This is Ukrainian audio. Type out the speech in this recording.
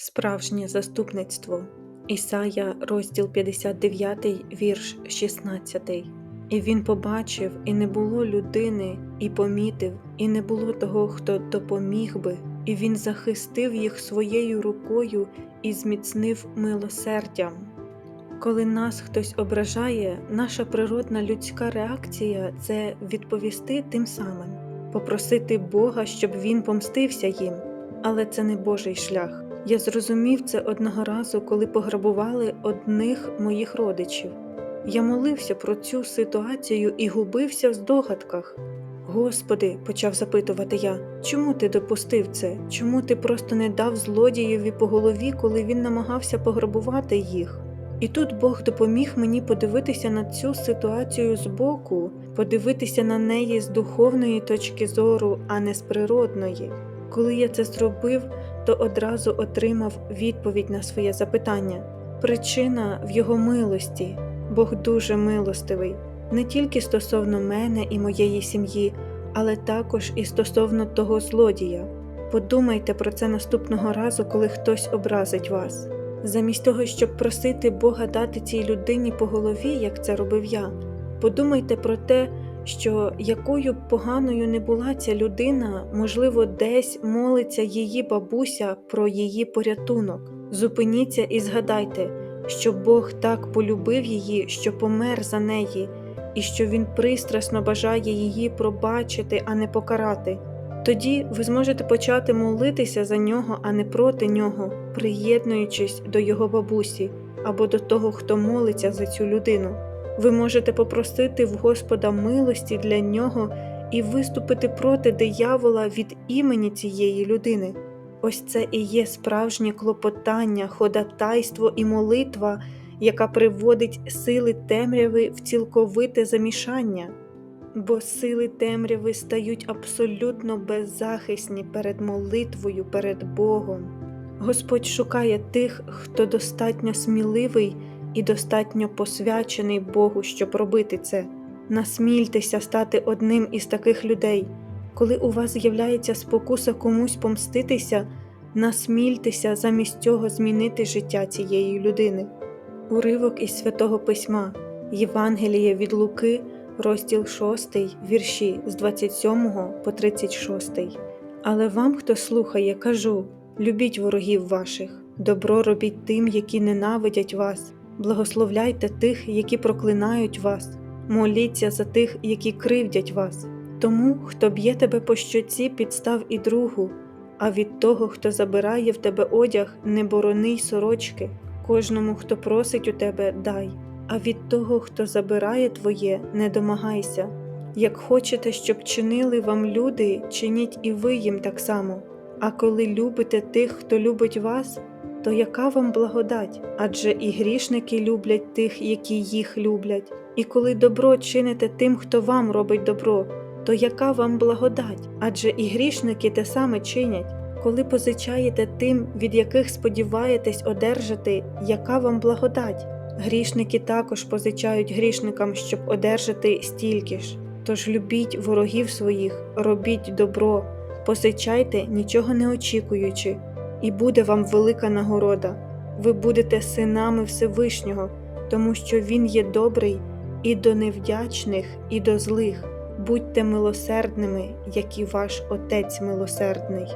Справжнє заступництво. Ісая, розділ 59, вірш 16. І він побачив, і не було людини, і помітив, і не було того, хто допоміг би, і він захистив їх своєю рукою і зміцнив милосердям. Коли нас хтось ображає, наша природна людська реакція це відповісти тим самим, попросити Бога, щоб він помстився їм. Але це не Божий шлях. Я зрозумів це одного разу, коли пограбували одних моїх родичів. Я молився про цю ситуацію і губився в здогадках. Господи, почав запитувати я, чому ти допустив це? Чому ти просто не дав злодієві по голові, коли він намагався пограбувати їх? І тут Бог допоміг мені подивитися на цю ситуацію збоку, подивитися на неї з духовної точки зору, а не з природної. Коли я це зробив, то одразу отримав відповідь на своє запитання. Причина в його милості. Бог дуже милостивий, не тільки стосовно мене і моєї сім'ї, але також і стосовно того злодія. Подумайте про це наступного разу, коли хтось образить вас. Замість того, щоб просити Бога дати цій людині по голові, як це робив я, подумайте про те, що якою б поганою не була ця людина, можливо, десь молиться її бабуся про її порятунок. Зупиніться і згадайте, що Бог так полюбив її, що помер за неї, і що Він пристрасно бажає її пробачити, а не покарати. Тоді ви зможете почати молитися за нього, а не проти нього, приєднуючись до його бабусі або до того, хто молиться за цю людину. Ви можете попросити в Господа милості для нього і виступити проти диявола від імені цієї людини. Ось це і є справжнє клопотання, ходатайство і молитва, яка приводить сили темряви в цілковите замішання, бо сили темряви стають абсолютно беззахисні перед молитвою, перед Богом. Господь шукає тих, хто достатньо сміливий і достатньо посвячений Богу, щоб робити це. Насмільтеся стати одним із таких людей. Коли у вас з'являється спокуса комусь помститися, насмільтеся замість цього змінити життя цієї людини. Уривок із святого письма Євангеліє від Луки, розділ 6, вірші з 27 по 36. Але вам, хто слухає, кажу: любіть ворогів ваших, добро робіть тим, які ненавидять вас, благословляйте тих, які проклинають вас, моліться за тих, які кривдять вас. Тому, хто б'є тебе по щоці, підстав і другу, а від того, хто забирає в тебе одяг, не борони й сорочки. Кожному, хто просить у тебе, дай, а від того, хто забирає твоє, не домагайся. Як хочете, щоб чинили вам люди, чиніть і ви їм так само. А коли любите тих, хто любить вас, то яка вам благодать? Адже і грішники люблять тих, які їх люблять. І коли добро чините тим, хто вам робить добро, то яка вам благодать? Адже і грішники те саме чинять. Коли позичаєте тим, від яких сподіваєтесь одержати, яка вам благодать? Грішники також позичають грішникам, щоб одержати стільки ж. Тож любіть ворогів своїх, робіть добро, позичайте, нічого не очікуючи, і буде вам велика нагорода. Ви будете синами Всевишнього, тому що Він є добрий і до невдячних, і до злих. Будьте милосердними, як і ваш Отець милосердний.